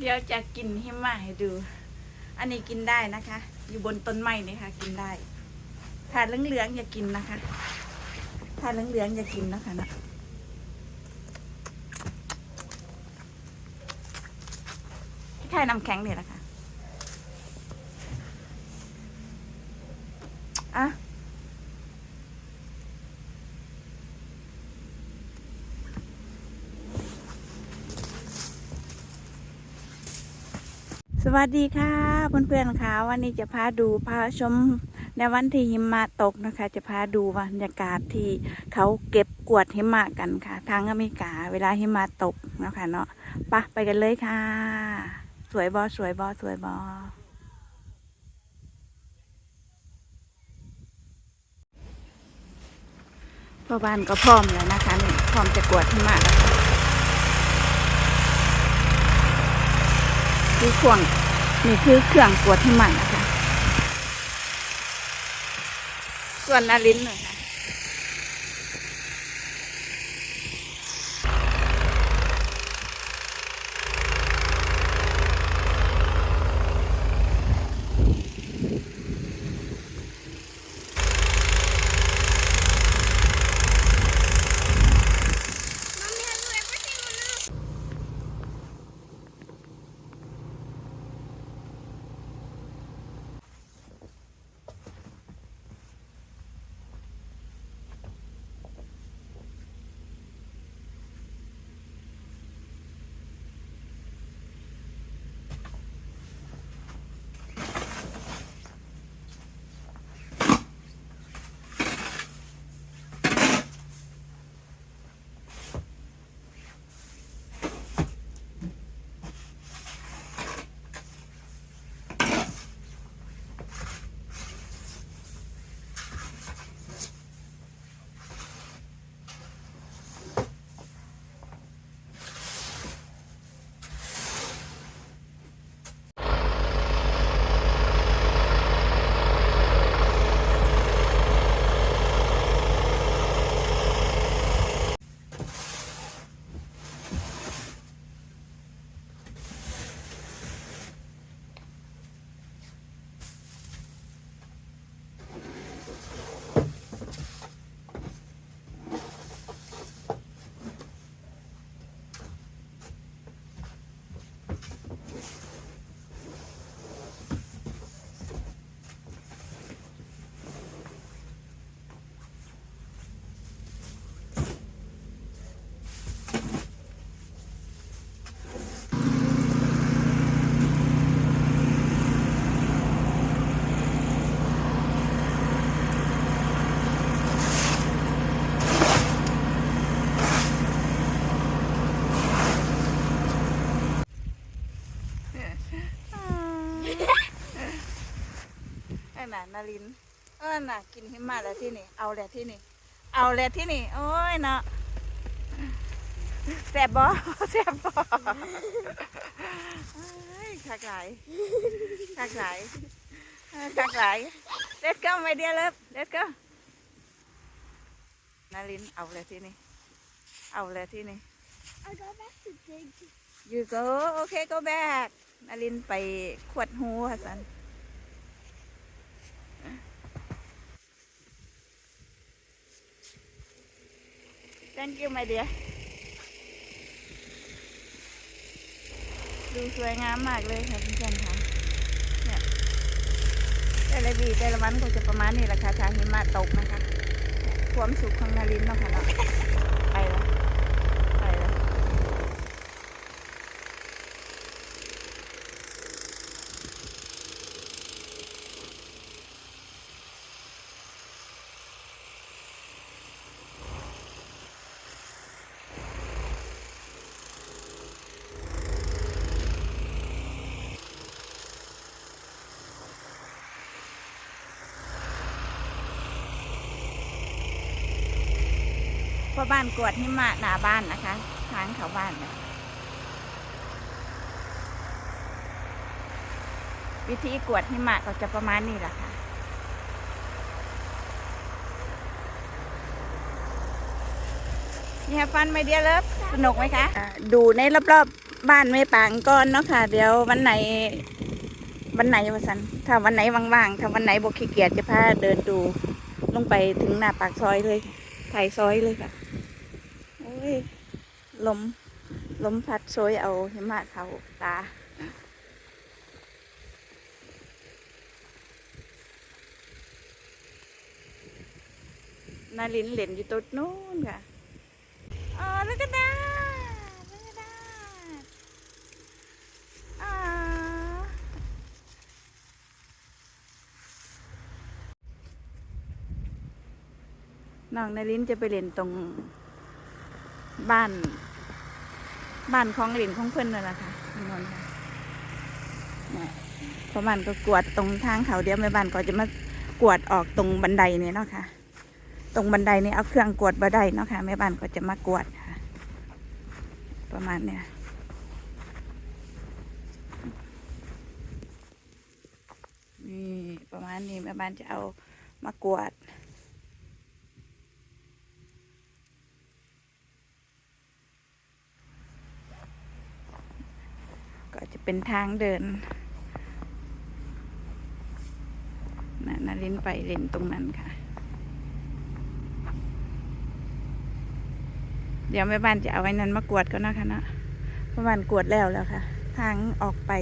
เดี๋ยวจะกินหิมะให้ดู อันนี้กินได้นะคะ อยู่บนต้นไม้นี่ค่ะกินได้ถ้าเหลืองๆอย่ากินนะคะถ้าเหลืองๆอย่ากินนะคะนะคล้ายน้ำแข็งนี่แหละค่ะอะ สวัสดีค่ะเพื่อนๆค่ะวันนี้จะพาดูพาชมในวันที่หิมะตกนะคะ จะพาดูบรรยากาศที่เขาเก็บกวดหิมะกันค่ะ ทางอเมริกาเวลาหิมะตกนะคะเนาะไปะไปกันเลยค่ะ สวยบอสวยบอสวยบอพ่อบ้านก็พร้อมแล้วนะคะนี่พร้อมจะกวดหิมะแล้ว คือข่วงนี่คือเครื่องกวดหิมะนะคะ ส่วนนาลินหน่อย น่ะนารินเออน่ะ กินหิมะแล้วที่นี่ เอาแล้วที่นี่ เอาแล้วที่นี่ โอ้ยเนาะแสบบ่แสบบ่เอ้ยคักหลายคักหลายเออคักหลาย Let's go my dear love Let's go นารินเอาแล้วที่นี่ เอาแล้วที่นี่ I go back to dig. you go okay go back นารินไปขวดหูค่ะสัน thank you my dear ดูสวยงามมากเลยค่ะเพื่อนๆค่ะเนี่ยแต่ละวีแต่ละวันก็จะประมาณนี้แหละค่ะทางหิมะตกนะคะเนี่ยความสุขของนารินเนาะค่ะเนาะไปแล้ว พ่อบ้านกวดหิมะหน้าบ้านนะคะ ทางเขาบ้านเลยวิธีกวดหิมะก็จะประมาณนี้แหละค่ะนี่ฟันไม่เดียเลิฟสนุกไหมคะ ดูในรอบๆบ้านไม่ปางก่อนเนาะค่ะ เดี๋ยววันไหน วันไหนวะสันถ้าวันไหนว่างๆ ถ้าวันไหนบกขี้เกียจจะพาเดินดูลงไปถึงหน้าปากซอยเลยถ่ายซอยเลยค่ะ ลมลมพัดโชยเอาหิมะเขาตา นาลินเหรียญอยู่ตรงนู้นค่ะอ๋อลูกกระดาษลูกกระดาษอ๋อน้องนาลินจะไปเรียนตรง บ้านบ้านของหรียญของเพื่อนนั่นแหละค่ะคุณนนท์ค่ะเนี่ยเพราะมันก็กวดตรงทางเขาเดียวแม่บ้านก็จะมากวดออกตรงบันไดนี่เนาะค่ะ ตรงบันไดนี่เอาเครื่องกวดบันไดเนาะค่ะแม่บ้านก็จะมากวดค่ะ ประมาณเนี้ยนี่ประมาณนี้แม่บ้านจะเอามากวด ก็จะ เป็นทางเดินนะนาลินไปเลนตรงนั้นค่ะ เดี๋ยวแม่บ้านจะเอาไว้นั้นมากวดก็นะคะเนาะแม่บ้านกวดแล้วแล้วค่ะ ทางออกไป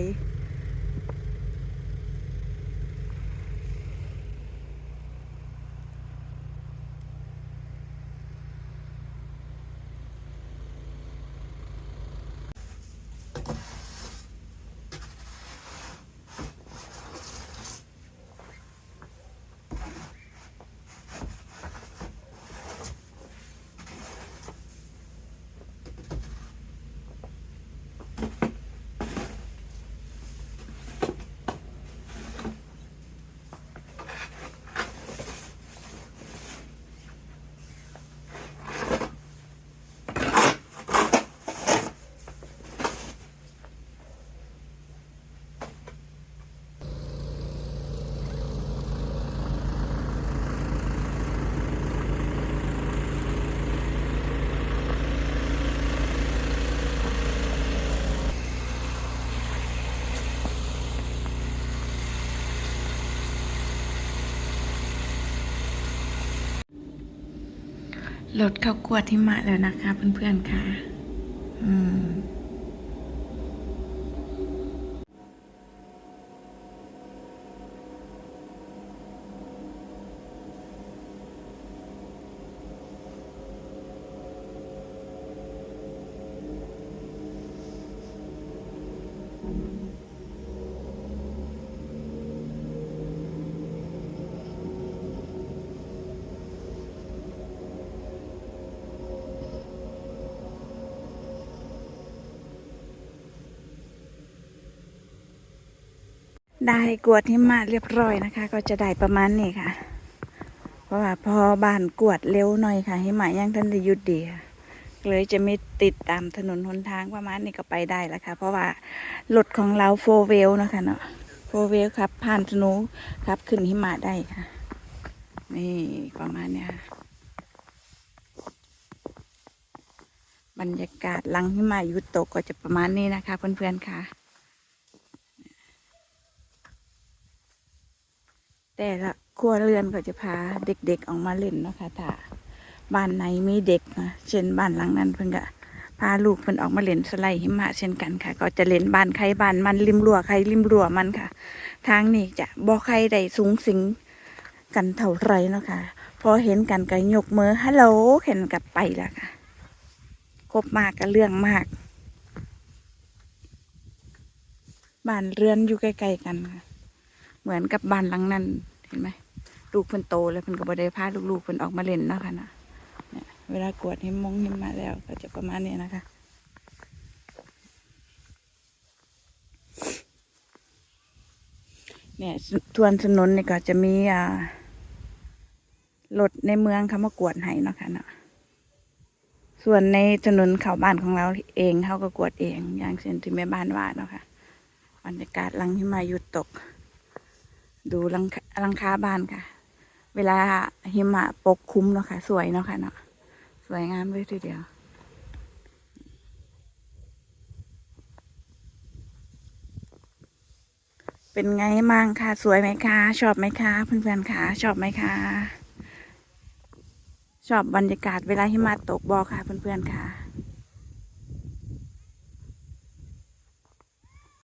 รถข้าวกวดที่มาแล้วนะคะเพื่อนๆค่ะ อืม ได้กวดหิมะเรียบร้อยนะคะ ก็จะได้ประมาณนี้ค่ะ เพราะว่าพอบ้านกวดเร็วหน่อยค่ะหิมะยังทันได้หยุดดีเลยจะไม่ติดตามถนนหนทางประมาณนี้ก็ไปได้แล้วค่ะ เพราะว่ารถของเราโฟเวลนะคะเนาะโฟเวลครับ ผ่านสนูครับขึ้นหิมะได้ค่ะ นี่ประมาณเนี้ยค่ะบรรยากาศหลังหิมะหยุดตกก็จะประมาณนี้นะคะ เพื่อนๆค่ะ แต่ละครัวเรือนก็จะพาเด็กๆออกมาเล่นเนาะค่ะถ้าบ้านไหนมีเด็กนะเช่นบ้านหลังนั้นเพิ่นก็พาลูกเพิ่นออกมาเล่นสไลด์หิมะเช่นกันค่ะ ก็จะเล่นบ้านใครบ้านมันริมรั้วใครริมรั้วมันค่ะ ทางนี้จะบ่ใครได้สูงสิงกันเท่าไรเนาะค่ะพอเห็นกันก็ยกมือฮัลโหลเห็นกับไปแล้วค่ะครบมากก็เรื่องมากบ้านเรือนอยู่ใกล้ๆกันค่ะ เหมือนกับบ้านหลังนั้นเห็นไหมลูกเพิ่นโตแล้วเพิ่นก็บ่ได้พาลูกๆเพิ่นออกมาเล่นเนาะค่ะนะเนี่ยเวลากวดหิมงหิมะแล้ว ก็จะประมาณนี้นะคะเนี่ยทวนถนนนี่ก็จะมีอ่ารถในเมืองเขามากวดให้เนาะค่ะเนาะส่วนในถนนเขาบ้านของเราเองเขาก็กวดเอง อย่างเช่นที่แม่บ้านว่าเนาะค่ะบรรยากาศหลังหิมะหยุดตก ดูลังลังคาบ้านค่ะ เวลาหิมะปกคลุมเนาะค่ะ สวยเนาะค่ะเนาะสวยงามเลยทีเดียวเป็นไงมั่งค่ะ สวยไหมคะ ชอบไหมคะเพื่อนๆค่ะ ชอบไหมคะชอบบรรยากาศเวลาหิมะตกบอค่ะเพื่อนๆค่ะ